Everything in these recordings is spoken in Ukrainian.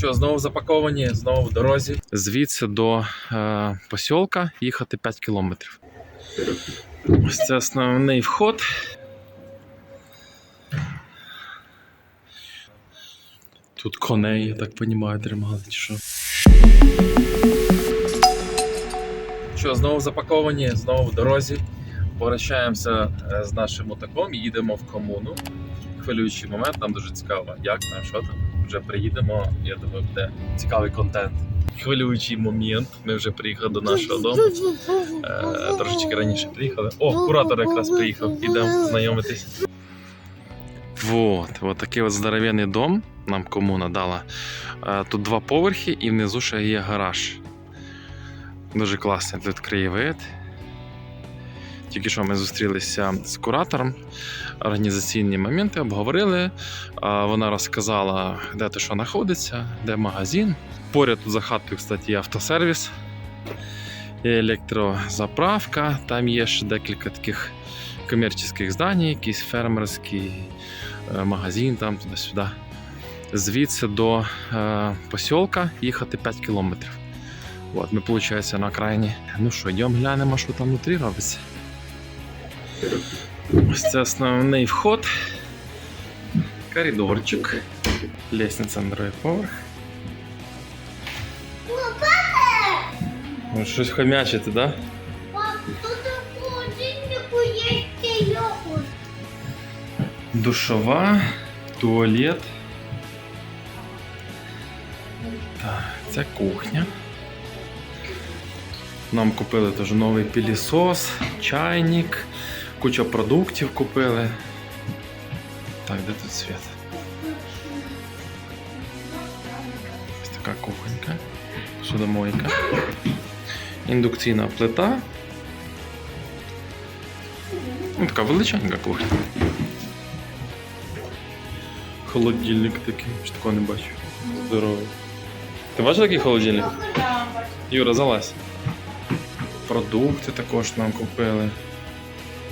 Що, знову запаковані, знову в дорозі. Звідси до е, посілка їхати 5 кілометрів. Ось це основний вход. Тут коней, я так розумію, тримали чи що. Що, знову запаковані, знову в дорозі. Попрощаємося е, з нашим мотаком і їдемо в комуну. Хвилюючий момент, нам дуже цікаво, як там, що там. Вже приїдемо, я думаю, буде цікавий контент. Хвилюючий момент. Ми вже приїхали до нашого дому. Е, трошечки раніше приїхали. О, куратор якраз приїхав, ідемо знайомитись. Вот, от такий от здоровенний дом нам комуна дала. Е, Тут два поверхи і внизу ще є гараж. Дуже класний тут краєвид. Тільки що ми зустрілися з куратором, організаційні моменти обговорили. Вона розказала, де то що знаходиться, де магазин. Поряд за хатою, кстати, автосервіс, електрозаправка, там є ще декілька таких комерційних зданий, якийсь фермерський е, магазин, там туди-сюди. Звідси до е, посілка їхати 5 кілометрів. От, ми, виходить, на окраїні. Ну що, йдемо глянемо, що там внутрі робиться. Ось це основний вход. Коридорчик. Лестниця на другий поверх. Ну, щось хомячите, да? Душова, туалет. Так, це кухня. Нам купили теж новий пилісос, чайник, куча продуктів купили. Так, де тут світ? Ось така кухонька, судомойка, індукційна плита. Ну, така величенька кухня. Холодильник такий, що такого не бачу. Здоровий. Ти бачив такий холодильник? Юра, залазь. Продукти також нам купили.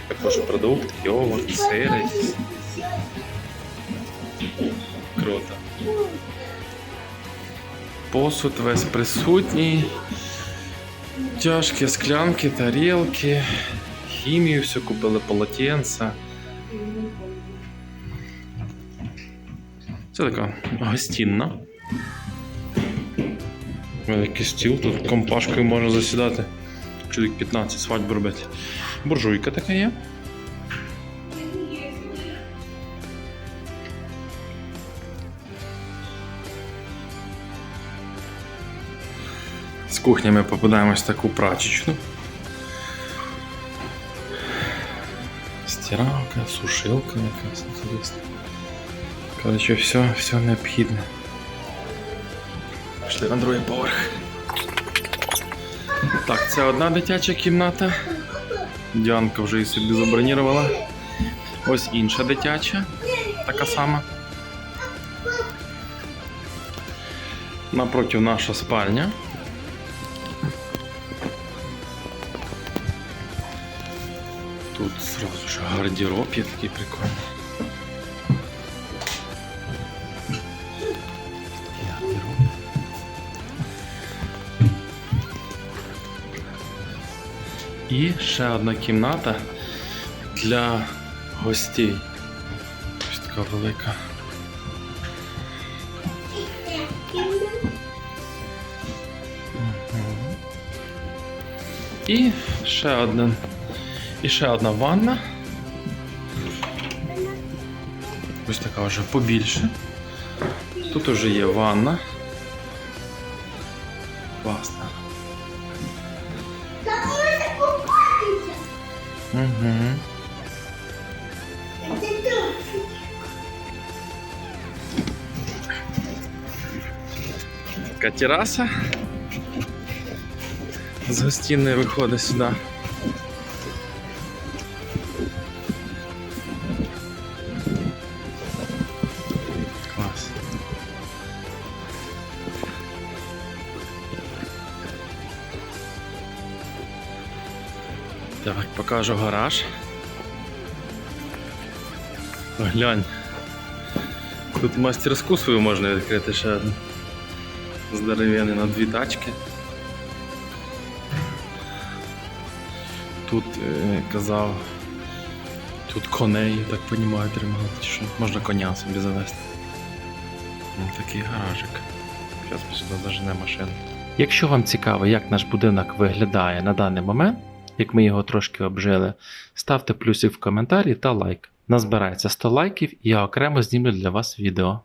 Також продукти, йогурт, сири. Круто. Посуд весь присутній. Тяжкі склянки, тарілки, хімію все купили, полотенця. Це така гостінна. Великий стіл, тут компашкою можна засідати. Чоловік 15 свадьбу робити. Буржуйка така є. З кухні ми попадаємось в таку прачечну. Стиралка, сушилка якась інтересна. Коротше, все, все необхідне. Пішли на другий поверх. Так, це одна дитяча кімната. Діанка вже її собі забронірувала. Ось інша дитяча, така сама. Напротив наша спальня. Тут сразу ж гардероб є такий прикольний. І ще одна кімната для гостей. Ось така велика. І ще один. І ще одна ванна. Ось така вже побільше. Тут вже є ванна. Класно. Угу. Така тераса. З гостиної виходить сюди. Так, покажу гараж. Глянь. Тут мастерську свою можна відкрити ще одну. Здоровенний на дві тачки. Тут е, казав, тут коней, я так розумію, тримали. Що? Можна коня собі завести. Ну, такий гаражик. Зараз ми сюди зажене машину. Якщо вам цікаво, як наш будинок виглядає на даний момент, як ми його трошки обжили, ставте плюсик в коментарі та лайк. Назбирається 100 лайків і я окремо знімлю для вас відео.